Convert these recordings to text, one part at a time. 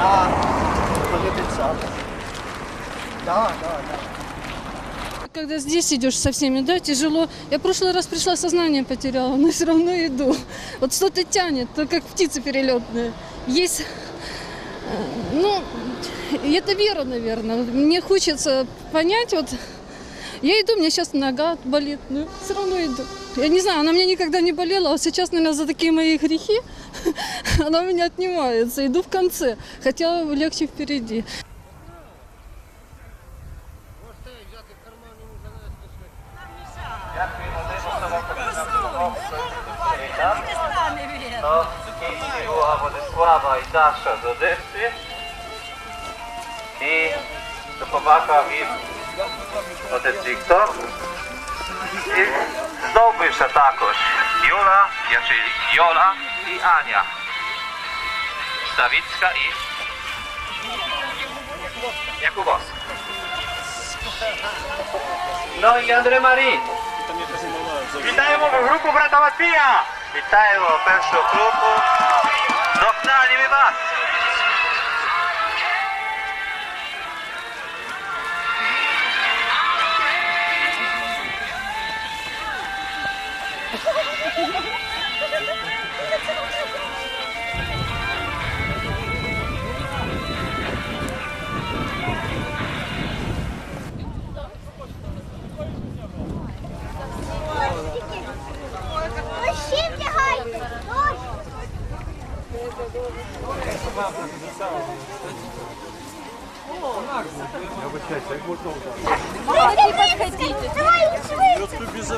Да, полюбится. Да, да, да. Когда здесь идешь со всеми, да, тяжело. Я в прошлый раз пришла, сознание потеряла, но все равно иду. Вот что-то тянет, то как птицы перелетные. Есть, э, ну, это вера, наверное. Мне хочется понять, вот я иду, меня сейчас нога болит, но все равно иду. Я не знаю, она меня никогда не болела, а сейчас, наверное, за такие мои грехи она у меня отнимается. Иду в конце, хотя легче впереди. Владислава і Даша з Одеси. І допомага від отець Віктор. І знов бивша також Юла, я чи Йола і Аня. Савицька і Якубос. Ну і Андре Марій. Вітаємо групу брата Матвія! Вітаємо першу групу. Догнали вас! Ще Давай, подходите. Давай, швидше.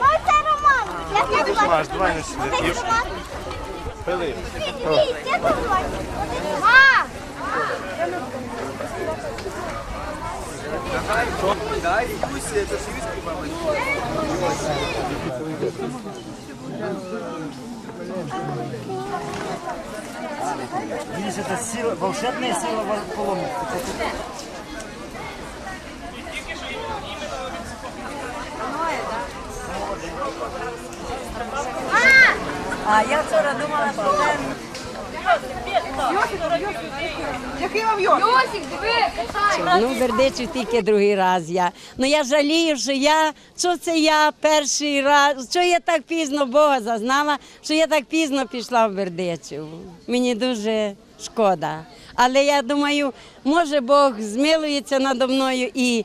Оце Роман. Я звати? Маш, давай на сюди. Оце Юр. Роман. Пилип. Дивіться, як його звати? А! Видишь, это сила, волшебная сила паломника. А я вчора думала, що це Ну, Бердичів тільки другий раз я. Ну я жалію, що я, що це я перший раз, що я так пізно Бога зазнала, що я так пізно пішла в Бердичів. Мені дуже шкода. Але я думаю, може Бог змилується надо мною і,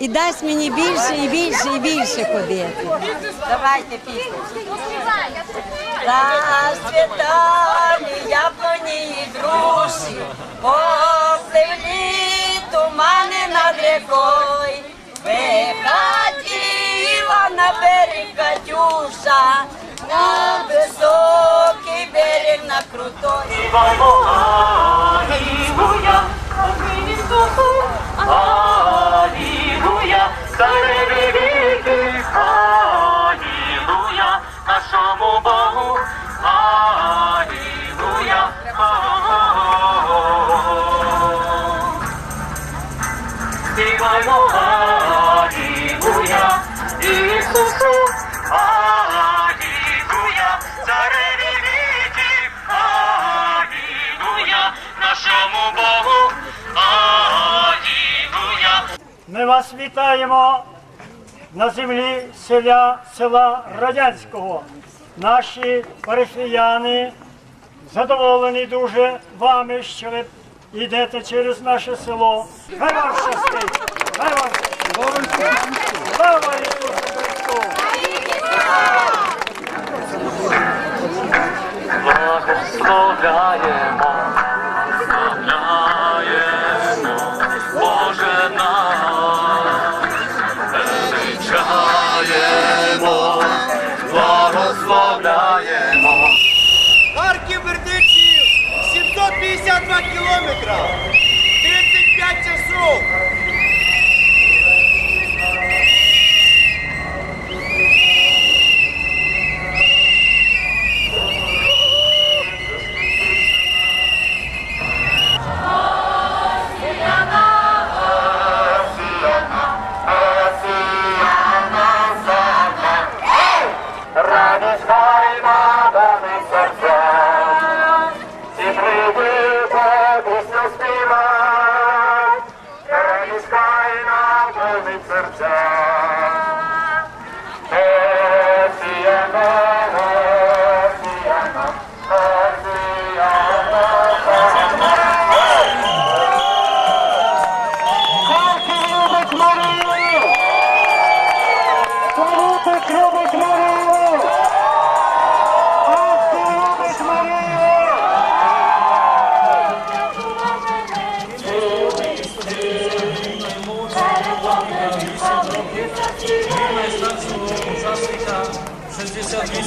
і дасть мені більше і більше і більше ходити. Давайте пісню. Расцветали яблони и груши, Поплыли туманы над рекой. Выходила на берег Катюша, На высокий берег, на крутой. Нашому Богу, Алілуя, Співаймо Алілуя, Ісусу, Алілуя, цареві віки, Алілуя, нашому Богу, Алілуя. Ми вас вітаємо на землі селя, села Радянського. Наші парафіяни задоволені дуже вами, що ви йдете через наше село. Хай вам щастить! Хай вам щастить! times. Врятувати